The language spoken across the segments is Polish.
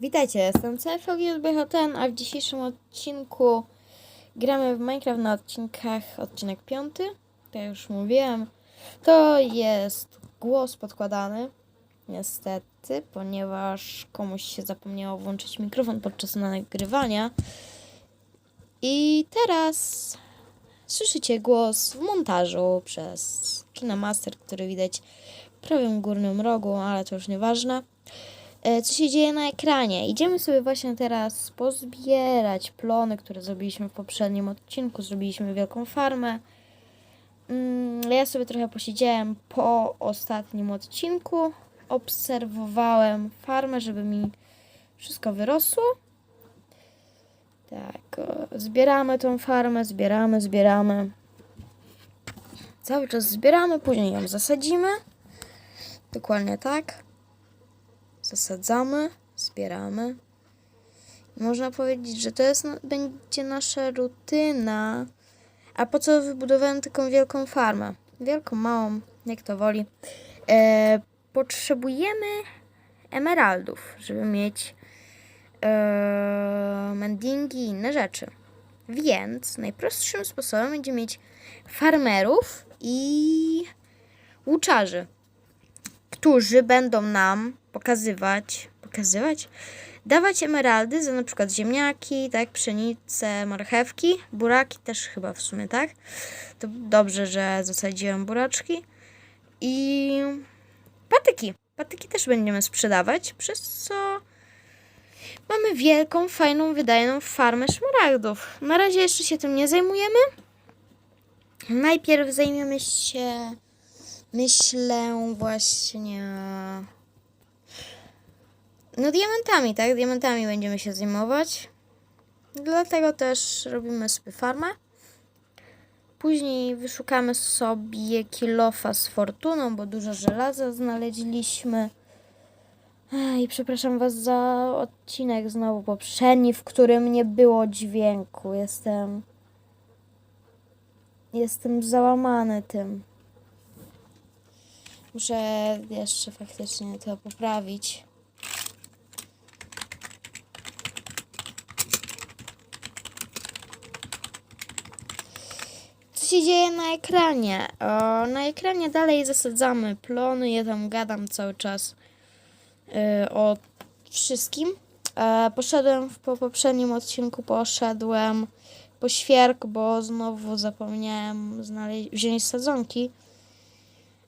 Witajcie, jestem CFLGSBHTN, a w dzisiejszym odcinku gramy w Minecraft na odcinkach, odcinek piąty, tak jak już mówiłem. To jest głos podkładany, niestety, ponieważ komuś się zapomniało włączyć mikrofon podczas nagrywania. I teraz słyszycie głos w montażu przez Kinemaster, który widać w prawym górnym rogu, ale to już nieważne e, co się dzieje na ekranie. Idziemy sobie właśnie teraz pozbierać plony, które zrobiliśmy w poprzednim odcinku. Zrobiliśmy wielką farmę. Mm, Ja sobie trochę posiedziałem po ostatnim odcinku. Obserwowałem farmę, żeby mi wszystko wyrosło. Tak, zbieramy tą farmę, zbieramy, zbieramy. Cały czas zbieramy, później ją zasadzimy. Dokładnie tak zasadzamy, zbieramy. Można powiedzieć, że to jest, będzie nasza rutyna. A po co wybudowałem taką wielką farmę? Wielką, małą, jak to woli. E, potrzebujemy emeraldów, żeby mieć e, mendingi i inne rzeczy. Więc najprostszym sposobem będzie mieć farmerów i łuczarzy którzy będą nam pokazywać, pokazywać, dawać emeraldy za na przykład ziemniaki, tak, pszenicę, marchewki, buraki też chyba w sumie, tak? To dobrze, że zasadziłem buraczki i patyki. Patyki też będziemy sprzedawać, przez co mamy wielką, fajną, wydajną farmę szmaragdów. Na razie jeszcze się tym nie zajmujemy. Najpierw zajmiemy się Myślę właśnie. No, diamentami, tak? Diamentami będziemy się zajmować. Dlatego też robimy sobie farmę. Później wyszukamy sobie kilofa z fortuną, bo dużo żelaza znaleźliśmy. I przepraszam Was za odcinek znowu poprzedni, w którym nie było dźwięku. Jestem. Jestem załamany tym. Muszę jeszcze faktycznie to poprawić. Co się dzieje na ekranie? O, na ekranie dalej zasadzamy plony. Ja tam gadam cały czas y, o wszystkim. E, poszedłem w, po poprzednim odcinku, poszedłem po świerk, bo znowu zapomniałem wziąć sadzonki.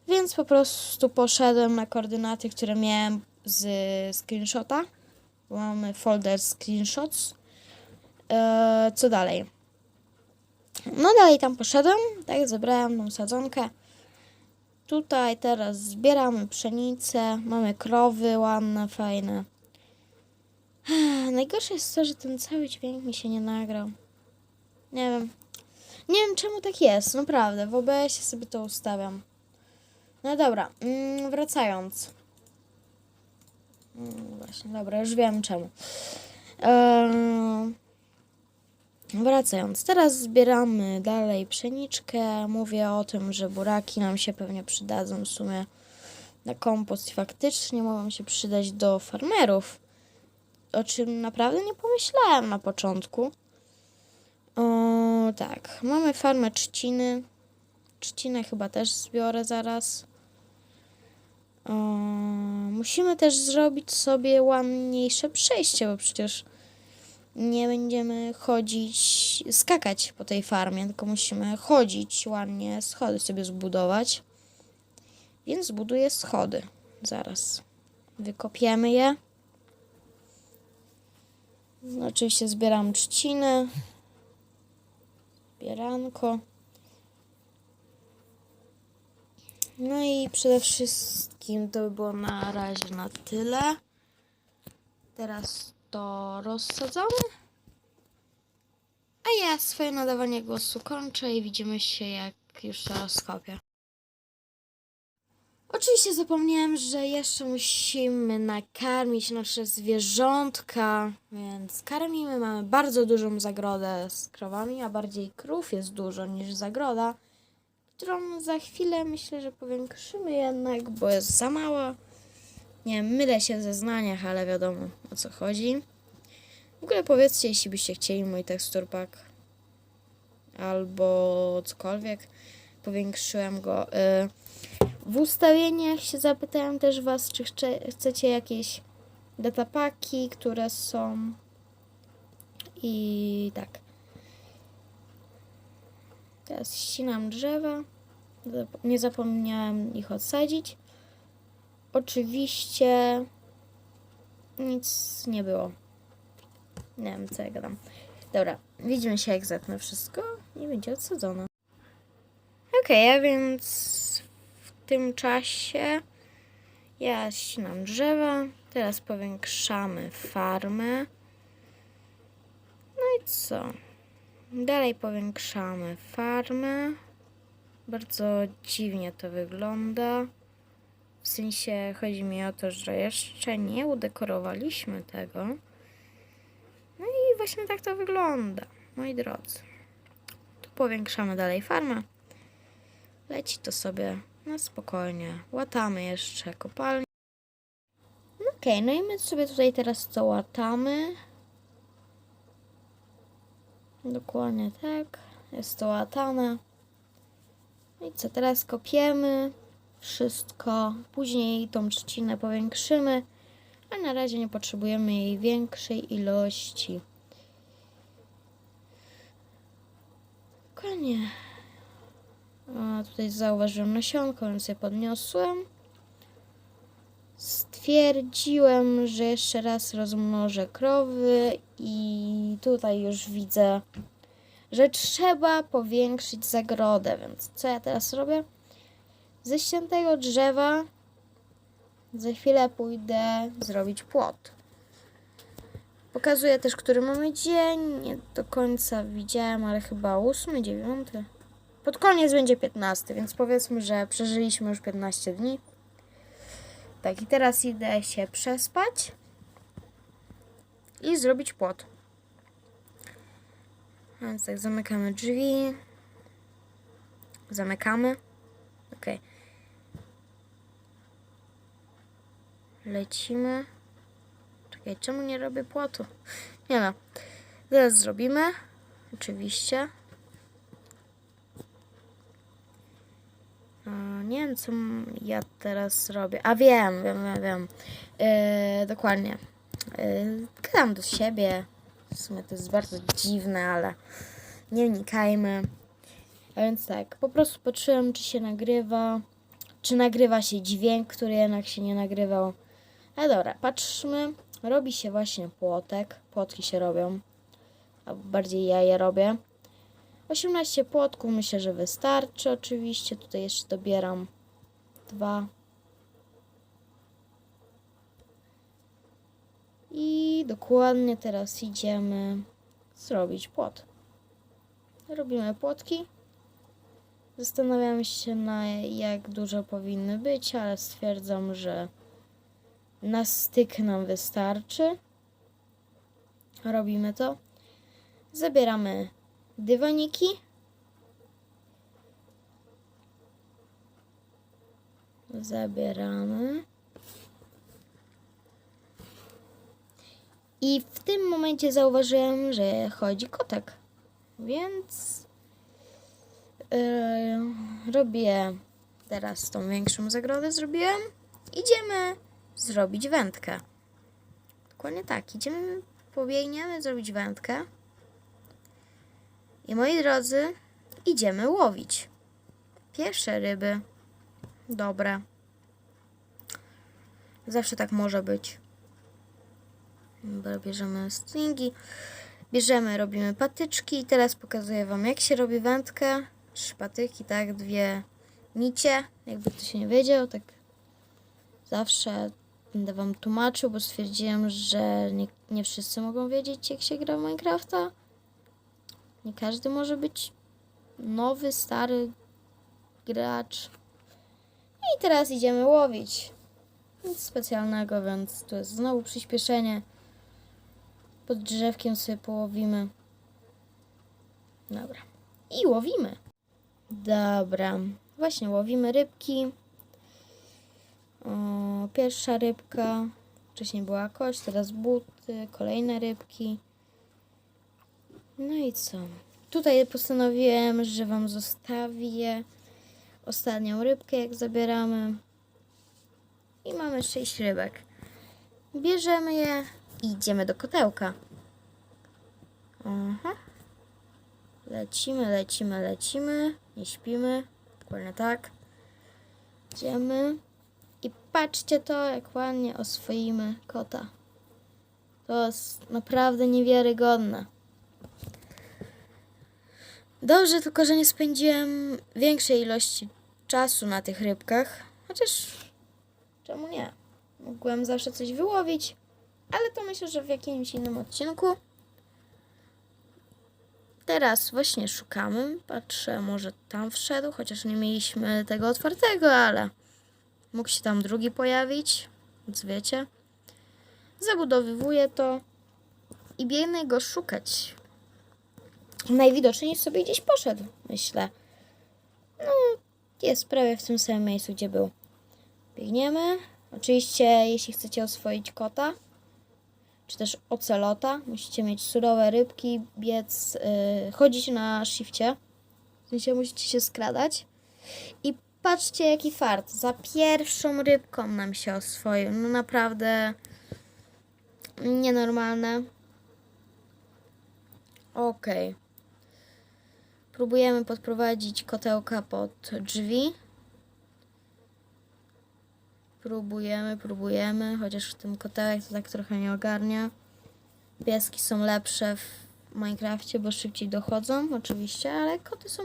Więc po prostu poszedłem na koordynaty, które miałem z screenshota. Mamy folder screenshots. Eee, co dalej? No dalej tam poszedłem, tak, zebrałem tą sadzonkę. Tutaj teraz zbieramy pszenicę, mamy krowy ładne, fajne. Najgorsze jest to, że ten cały dźwięk mi się nie nagrał. Nie wiem. Nie wiem czemu tak jest, naprawdę. W OBS-ie sobie to ustawiam. No dobra, mm, wracając. Mm, właśnie, dobra, już wiem czemu. Wracając, teraz zbieramy dalej pszeniczkę. Mówię o tym, że buraki nam się pewnie przydadzą w sumie na kompost faktycznie mogą się przydać do farmerów. O czym naprawdę nie pomyślałem na początku. O, tak, mamy farmę trzciny. Trzcinę chyba też zbiorę zaraz. Musimy też zrobić sobie ładniejsze przejście, bo przecież nie będziemy chodzić, skakać po tej farmie, tylko musimy chodzić ładnie, schody sobie zbudować. Więc zbuduję schody. Zaraz. Wykopiemy je. Oczywiście zbieram trzciny. Zbieranko. No i przede wszystkim to by było na razie na tyle. Teraz to rozsadzamy. A ja swoje nadawanie głosu kończę i widzimy się jak już to rozkopię. Oczywiście zapomniałem, że jeszcze musimy nakarmić nasze zwierzątka, więc karmimy. Mamy bardzo dużą zagrodę z krowami, a bardziej krów jest dużo niż zagroda którą za chwilę myślę, że powiększymy jednak, bo jest za mała. Nie mylę się w zeznaniach, ale wiadomo o co chodzi. W ogóle powiedzcie, jeśli byście chcieli mój tekstur pack albo cokolwiek. Powiększyłem go. y, W ustawieniach się zapytałem też Was, czy chce, chcecie jakieś datapaki, które są. I tak. Teraz ścinam drzewa. Nie zapomniałem ich odsadzić. Oczywiście nic nie było. Nie wiem, co ja gadam. Dobra, widzimy się jak zetnę wszystko i będzie odsadzone. Okej, a więc w tym czasie ja ścinam drzewa. Teraz powiększamy farmę. No i co? Dalej powiększamy farmę. Bardzo dziwnie to wygląda. W sensie chodzi mi o to, że jeszcze nie udekorowaliśmy tego. No i właśnie tak to wygląda, moi drodzy. Tu powiększamy dalej farmę. Leci to sobie na spokojnie. Łatamy jeszcze kopalnię. No Okej, no i my sobie tutaj teraz to łatamy. Dokładnie tak. Jest to łatane. No i co, teraz kopiemy wszystko. Później tą trzcinę powiększymy, a na razie nie potrzebujemy jej większej ilości. Dokładnie. A tutaj zauważyłem nasionko, więc je podniosłem. Stwierdziłem, że jeszcze raz rozmnożę krowy i tutaj już widzę, że trzeba powiększyć zagrodę, więc co ja teraz robię? Ze ściętego drzewa za chwilę pójdę zrobić płot. Pokazuję też, który mamy dzień. Nie do końca widziałem, ale chyba 8, 9. Pod koniec będzie 15, więc powiedzmy, że przeżyliśmy już 15 dni. Tak, i teraz idę się przespać i zrobić płot. Więc tak, zamykamy drzwi. Zamykamy. Okej. Lecimy. Czekaj, czemu nie robię płotu? Nie no. Zaraz zrobimy. Oczywiście. Nie wiem, co ja teraz robię. A wiem, wiem, wiem, wiem. Yy, dokładnie. Yy, gadam do siebie. W sumie to jest bardzo dziwne, ale nie wnikajmy. A więc tak, po prostu patrzyłem, czy się nagrywa, czy nagrywa się dźwięk, który jednak się nie nagrywał. Ale dobra, patrzmy. Robi się właśnie płotek. Płotki się robią. A bardziej ja je robię. 18 płotków myślę, że wystarczy. Oczywiście tutaj jeszcze dobieram dwa. I dokładnie teraz idziemy zrobić płot. Robimy płotki. Zastanawiam się na jak duże powinny być, ale stwierdzam, że na styk nam wystarczy. Robimy to. Zabieramy dywaniki. Zabieramy. I w tym momencie zauważyłem, że chodzi kotek. Więc Yy, robię teraz tą większą zagrodę zrobiłem. Idziemy zrobić wędkę. Dokładnie tak. Idziemy, pobiegniemy zrobić wędkę. I moi drodzy, idziemy łowić. Pierwsze ryby. Dobre. Zawsze tak może być. Dobra, bierzemy stringi. Bierzemy, robimy patyczki i teraz pokazuję Wam, jak się robi wędkę. Trzy patyki, tak, dwie nicie. Jakby to się nie wiedział, tak zawsze będę Wam tłumaczył, bo stwierdziłem, że nie, nie wszyscy mogą wiedzieć, jak się gra w Minecrafta. Nie każdy może być nowy, stary gracz. I teraz idziemy łowić. Nic specjalnego, więc tu jest znowu przyspieszenie. Pod drzewkiem sobie połowimy. Dobra. I łowimy. Dobra. Właśnie łowimy rybki. O, pierwsza rybka. Wcześniej była kość, teraz buty, kolejne rybki. No i co? Tutaj postanowiłem, że Wam zostawię ostatnią rybkę, jak zabieramy. I mamy sześć rybek. Bierzemy je i idziemy do kotełka. Aha. Lecimy, lecimy, lecimy. Nie śpimy. Dokładnie tak. Idziemy. I patrzcie to, jak ładnie oswoimy kota. To jest naprawdę niewiarygodne. Dobrze, tylko że nie spędziłem większej ilości czasu na tych rybkach. Chociaż czemu nie? Mogłem zawsze coś wyłowić, ale to myślę, że w jakimś innym odcinku. Teraz właśnie szukamy. Patrzę, może tam wszedł, chociaż nie mieliśmy tego otwartego, ale mógł się tam drugi pojawić, więc wiecie. Zabudowywuję to i biegnę go szukać. Najwidoczniej sobie gdzieś poszedł, myślę. No, jest prawie w tym samym miejscu, gdzie był. Biegniemy. Oczywiście, jeśli chcecie oswoić kota, czy też ocelota, musicie mieć surowe rybki, biec, yy, chodzić na shifcie. W sensie musicie się skradać. I patrzcie, jaki fart. Za pierwszą rybką nam się oswoił. No naprawdę nienormalne. Okej. Próbujemy podprowadzić kotełka pod drzwi. Próbujemy, próbujemy, chociaż ten kotełek to tak trochę nie ogarnia. Pieski są lepsze w Minecrafcie, bo szybciej dochodzą, oczywiście, ale koty są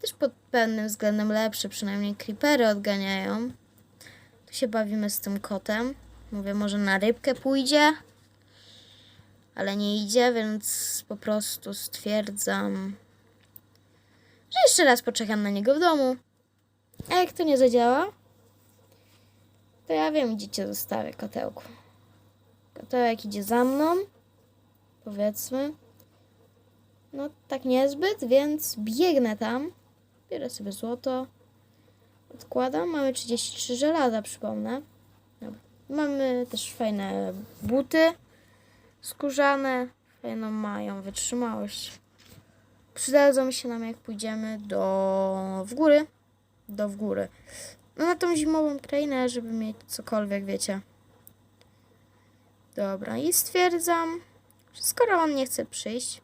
też pod pewnym względem lepsze, przynajmniej creepery odganiają. Tu się bawimy z tym kotem. Mówię, może na rybkę pójdzie, ale nie idzie, więc po prostu stwierdzam, że jeszcze raz poczekam na niego w domu. A jak to nie zadziała, to ja wiem, gdzie cię zostawię, kotełku. Kotełek idzie za mną, powiedzmy. No, tak niezbyt, więc biegnę tam. Biorę sobie złoto. Odkładam. Mamy 33 żelaza, przypomnę. Dobra. Mamy też fajne buty skórzane. Fajną mają wytrzymałość. Przydadzą się nam, jak pójdziemy do... w góry. Do w góry. No na tą zimową krainę, żeby mieć cokolwiek, wiecie. Dobra, i stwierdzam, że skoro on nie chce przyjść,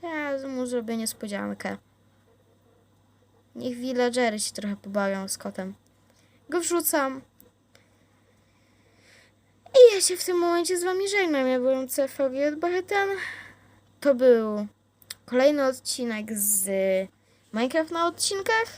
to ja mu zrobię niespodziankę. Niech villagery się trochę pobawią z kotem. Go wrzucam. I ja się w tym momencie z wami żegnam. Ja byłem CFG od Bachetan. To był kolejny odcinek z Minecraft na odcinkach.